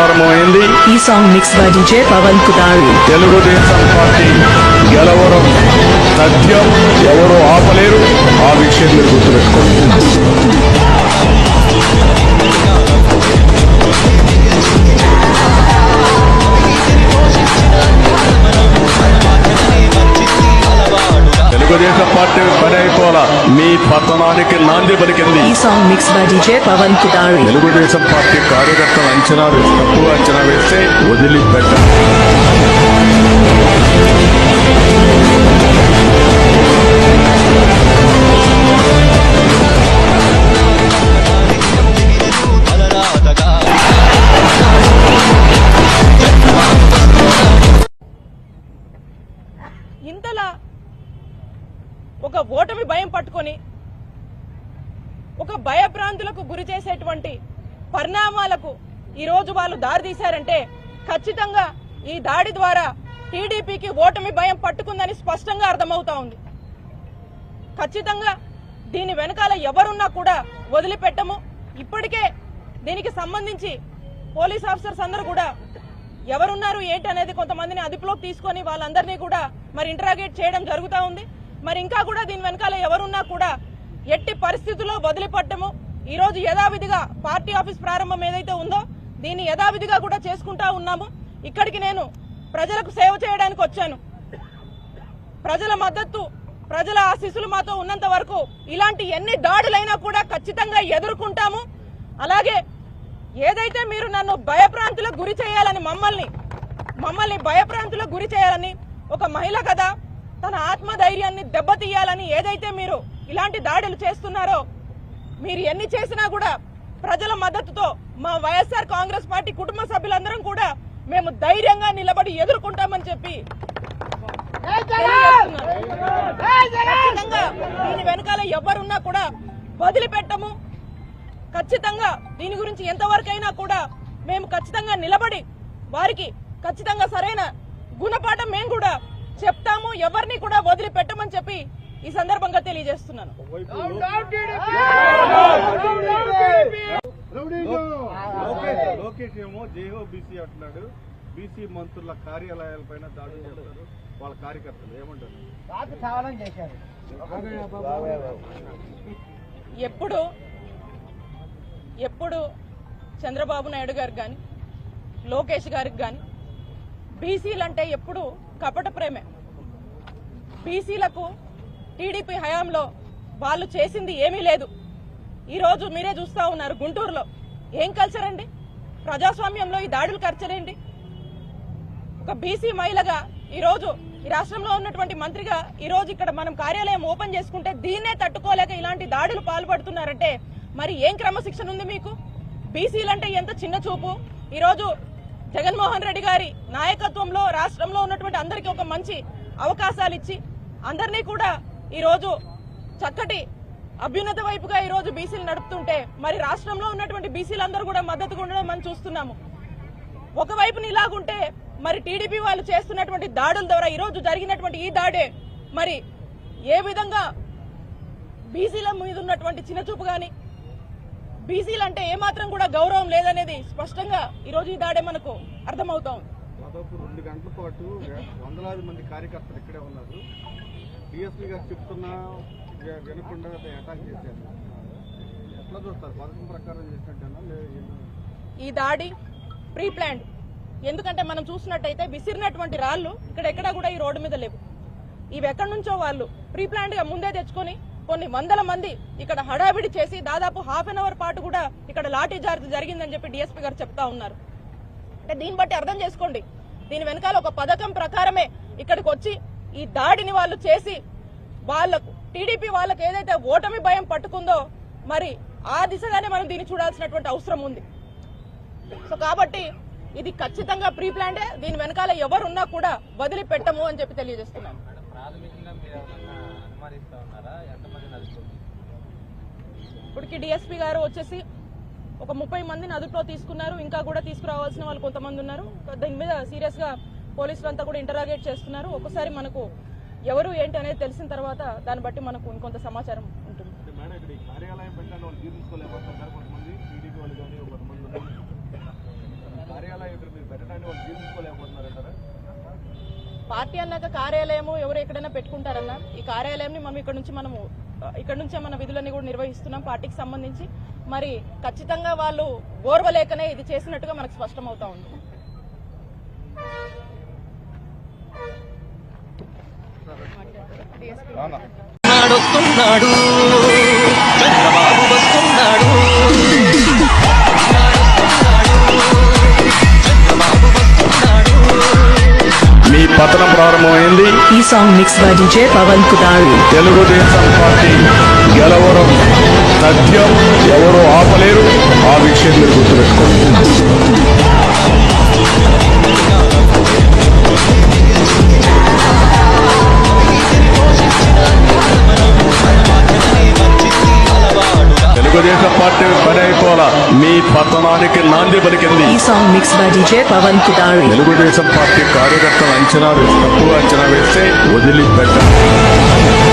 ప్రారంభమైంది. ఈ song mix by DJ Pavan Kudari Telugu Desam party గెలవడం సత్యం. ఎవరు ఆపలేరు. ఆ విషయం మీరు గుర్తుపెట్టుకోండి. నాంది పలికింది. ఈ song mix by DJ Pavan Kudari Telugu Desam party కార్యకర్తల అంచనా తక్కువ అంచనా వేస్తే వదిలిపెట్ట ఇంతలా ఒక ఓటమి భయం పట్టుకొని ఒక భయభ్రాంతులకు గురి చేసేటువంటి పరిణామాలకు ఈరోజు వాళ్ళు దారితీశారంటే ఖచ్చితంగా ఈ దాడి ద్వారా టీడీపీకి ఓటమి భయం పట్టుకుందని స్పష్టంగా అర్థమవుతా ఉంది. ఖచ్చితంగా దీని వెనకాల ఎవరున్నా కూడా వదిలిపెట్టము. ఇప్పటికే దీనికి సంబంధించి పోలీస్ ఆఫీసర్స్ అందరూ కూడా ఎవరున్నారు ఏంటి అనేది కొంతమందిని అదుపులోకి తీసుకొని వాళ్ళందరినీ కూడా మరి ఇంటరాగేట్ చేయడం జరుగుతూ ఉంది. మరి ఇంకా కూడా దీని వెనకాల ఎవరున్నా కూడా ఎట్టి పరిస్థితుల్లో వదిలిపట్టము. ఈ రోజు యథావిధిగా పార్టీ ఆఫీస్ ప్రారంభం ఏదైతే ఉందో దీన్ని యథావిధిగా కూడా చేసుకుంటా ఉన్నాము. ఇక్కడికి నేను ప్రజలకు సేవ చేయడానికి వచ్చాను. ప్రజల మద్దతు ప్రజల ఆశీస్సులు మాతో ఉన్నంత వరకు ఇలాంటి ఎన్ని దాడులైనా కూడా ఖచ్చితంగా ఎదుర్కొంటాము. అలాగే ఏదైతే మీరు నన్ను భయప్రాంతులకు గురి చేయాలని మమ్మల్ని మమ్మల్ని భయప్రాంతులకు గురి చేయాలని ఒక మహిళ కదా తన ఆత్మధైర్యాన్ని దెబ్బతీయాలని ఏదైతే మీరు ఇలాంటి దాడులు చేస్తున్నారో? మీరు ఎన్ని చేసినా కూడా ప్రజల మద్దతుతో మా వైఎస్ఆర్ కాంగ్రెస్ పార్టీ కుటుంబ సభ్యులందరం కూడా మేము ధైర్యంగా నిలబడి ఎదుర్కొంటామని చెప్పి. ఖచ్చితంగా దీని వెనకాల ఎవరున్నా కూడా వదిలిపెట్టము. ఖచ్చితంగా దీని గురించి ఎంతవరకైనా కూడా మేము ఖచ్చితంగా నిలబడి వారికి ఖచ్చితంగా సరైన గుణపాఠం మేము కూడా చెప్తాము. ఎవరిని కూడా వదిలిపెట్టమని చెప్పి ఈ సందర్భంగా తెలియజేస్తున్నాను. లోకేష్ ఏమో జేహో బీసీ అంటున్నాడు. బీసీ మంత్రుల కార్యాలయాలపైన దాడులు చేస్తారు. వాళ్ళ కార్యకర్తలు ఏమంటారు? ఎప్పుడు ఎప్పుడు చంద్రబాబు నాయుడు గారికి కానీ లోకేష్ గారికి కానీ బీసీలు అంటే ఎప్పుడు కపట ప్రేమే. బీసీలకు టీడీపీ హయాంలో వాళ్ళు చేసింది ఏమీ లేదు. ఈరోజు మీరే చూస్తా ఉన్నారు గుంటూరులో. ఏం కల్చర్ అండి? ప్రజాస్వామ్యంలో ఈ దాడులు కల్చర్ ఒక బీసీ మహిళగా ఈరోజు ఈ రాష్ట్రంలో ఉన్నటువంటి మంత్రిగా ఈరోజు ఇక్కడ మనం కార్యాలయం ఓపెన్ చేసుకుంటే దీన్నే తట్టుకోలేక ఇలాంటి దాడులు పాల్పడుతున్నారంటే మరి ఏం క్రమశిక్షణ ఉంది మీకు? బీసీలంటే ఎంత చిన్న చూపు? ఈరోజు జగన్మోహన్ రెడ్డి గారి నాయకత్వంలో రాష్ట్రంలో ఉన్నటువంటి అందరికీ ఒక మంచి అవకాశాలు ఇచ్చి అందరినీ కూడా ఈరోజు చక్కటి అభ్యున్నత వైపుగా ఈరోజు బీసీలు నడుపుతుంటే మరి రాష్ట్రంలో ఉన్నటువంటి బీసీలందరూ కూడా మద్దతుగా ఉండడం మనం చూస్తున్నాము. ఒకవైపున ఇలాగుంటే మరి టీడీపీ వాళ్ళు చేస్తున్నటువంటి దాడుల ద్వారా ఈరోజు జరిగినటువంటి ఈ దాడే మరి ఏ విధంగా బీసీల మీద ఉన్నటువంటి చిన్నచూపు గాని బీసీలు అంటే ఏమాత్రం కూడా గౌరవం లేదనేది స్పష్టంగా ఈరోజు ఈ దాడే మనకు అర్థమవుతా ఉంది దాదాపు రెండు గంటల పాటు వందలాది మంది కార్యకర్తలు ఇక్కడే ఉన్నారు. డిఎస్పీ గారు చెప్తున్నా వినకుండా అటాక్ చేశారు. ఎట్లా చూస్తారు? పథకం ప్రకారం చేసినట్టేనా? ఈ దాడి ప్రీ ప్లాన్డ్ ఎందుకంటే మనం చూసినట్టయితే విసిరినటువంటి రాళ్ళు ఇక్కడ ఎక్కడ కూడా ఈ రోడ్డు మీద లేవు. ఇవి ఎక్కడి నుంచో వాళ్ళు ప్రీ ప్లాన్డ్గా ముందే తెచ్చుకొని కొన్ని వందల మంది ఇక్కడ హడావిడి చేసి దాదాపు హాఫ్ అన్ అవర్ పాటు కూడా ఇక్కడ లాఠీ చార్జ్ జరిగిందని చెప్పి డిఎస్పీ గారు చెప్తా ఉన్నారు. అంటే దీన్ని బట్టి అర్థం చేసుకోండి. దీని వెనకాల ఒక పథకం ప్రకారమే ఇక్కడికి వచ్చి ఈ దాడిని వాళ్ళు చేసి వాళ్ళకు టీడీపీ వాళ్ళకి ఏదైతే ఓటమి భయం పట్టుకుందో మరి ఆ దిశగానే మనం దీన్ని చూడాల్సినటువంటి అవసరం ఉంది. సో కాబట్టి ఇది ఖచ్చితంగా ప్రీ ప్లాన్డే దీని వెనకాల ఎవరున్నా కూడా వదిలిపెట్టము అని చెప్పి తెలియజేస్తున్నాను. ఇప్పటికి డిఎస్పీ గారు వచ్చేసి ఒక ముప్పై మందిని అదుపులో తీసుకున్నారు. ఇంకా కూడా తీసుకురావాల్సిన వాళ్ళు కొంతమంది ఉన్నారు. దీని మీద సీరియస్గా పోలీసులు అంతా కూడా ఇంటరాగేట్ చేస్తున్నారు. ఒకసారి మనకు ఎవరు ఏంటి అనేది తెలిసిన తర్వాత దాన్ని బట్టి మనకు ఇంకొంత సమాచారం ఉంటుంది. కార్యాలయం పార్టీ అన్నాక కార్యాలయము ఎవరు ఎక్కడైనా పెట్టుకుంటారన్నా ఈ కార్యాలయంని మనం ఇక్కడ నుంచి మనము ఇక్కడ నుంచే మన విధులన్నీ కూడా నిర్వహిస్తున్నాం పార్టీకి సంబంధించి. మరి ఖచ్చితంగా వాళ్ళు ఓర్వలేకనే ఇది చేసినట్టుగా మనకు స్పష్టమవుతా ఉంది. నాడొస్తున్నాడు పతనం ప్రారంభమైంది. ఈ song mix DJ Pavan Kudari Telugu Desam party Telugu Desam party పని అయిపోలా మీ పతనానికి నాంది పలికింది. ఈ song mix by DJ Pavan Kudari Telugu Desam party కార్యకర్తల అంచనాలు తక్కువ అంచనా వేస్తే వదిలిపెట్టారు